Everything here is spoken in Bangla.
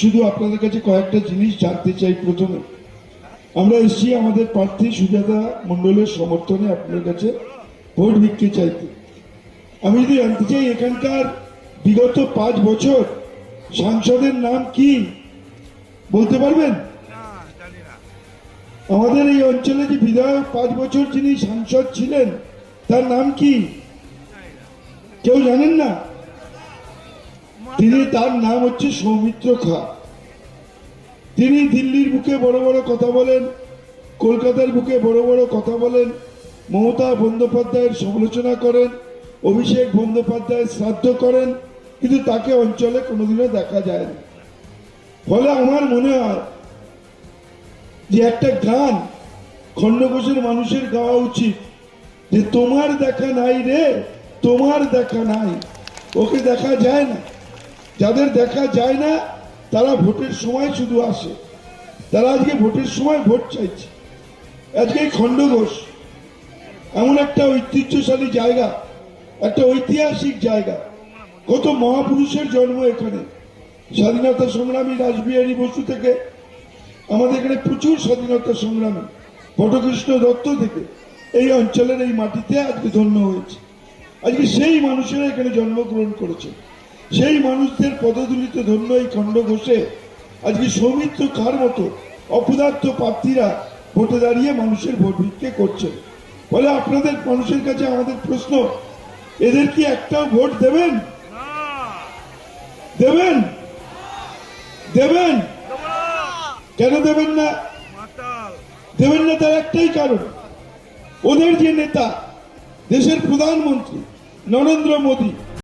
শুধু আপনাদের কাছে কয়েকটা জিনিস জানতে চাই প্রথমে। আমরা এসেছি আমাদের প্রার্থী সুজাতা মণ্ডলের সমর্থনে আপনার কাছে ভোট ভিক্ষে চাইতে। আমি যদি জানতে চাই, এখানকার বিগত পাঁচ বছর সাংসদের নাম কি? বলতে পারবেন? আমাদের এই অঞ্চলে যে বিধায়ক পাঁচ বছর যিনি সাংসদ ছিলেন, তার নাম কি? কেউ জানেন না? তিনি তার নাম হচ্ছে সৌমিত্র খা। তিনি দিল্লির বুকে বড় বড় কথা বলেন, কলকাতার বুকে বড় বড় কথা বলেন, মমতা বন্দ্যোপাধ্যায়ের সমালোচনা করেন, অভিষেক বন্দ্যোপাধ্যায়ের শ্রাদ্ধ করেন, কিন্তু তাকে অঞ্চলে কোনোদিনও দেখা যায় না ফলে আমার মনে হয় যে একটা গান খণ্ডঘোষের মানুষের গাওয়া উচিত, যে তোমার দেখা নাই রে, তোমার দেখা নাই, ওকে দেখা যায় না। যাদের দেখা যায় না, তারা ভোটের সময় শুধু আসে। তারা আজকে ভোটের সময় ভোট চাইছে। আজকে খণ্ডঘোষ এমন একটা ঐতিহ্যশালী জায়গা, একটা ঐতিহাসিক জায়গা। কত মহাপুরুষের জন্ম এখানে। স্বাধীনতা সংগ্রামী রাসবিহারী বসু থেকে, আমাদের এখানে প্রচুর স্বাধীনতা সংগ্রামী, বটকৃষ্ণ দত্ত থেকে এই অঞ্চলের এই মাটিতে আজকে ধন্য হয়েছে। আজকে সেই মানুষেরা এখানে জন্মগ্রহণ করেছে। সেই মানুষদের পদদুলিত ধন্য এই খণ্ড ঘোষে আজকে সৌমিত্র কার মতো অপদার্থ প্রার্থীরা ভোটে দাঁড়িয়ে মানুষের ভোট ভিক্ষে করছেন? ফলে আপনাদের মানুষের কাছে আমাদের প্রশ্ন, এদের কি একটাও ভোট দেবেন? দেবেন? দেবেন? কেন দেবেন না? দেবেন না তার একটাই কারণ, ওদের যে নেতা, দেশের প্রধানমন্ত্রী নরেন্দ্র মোদী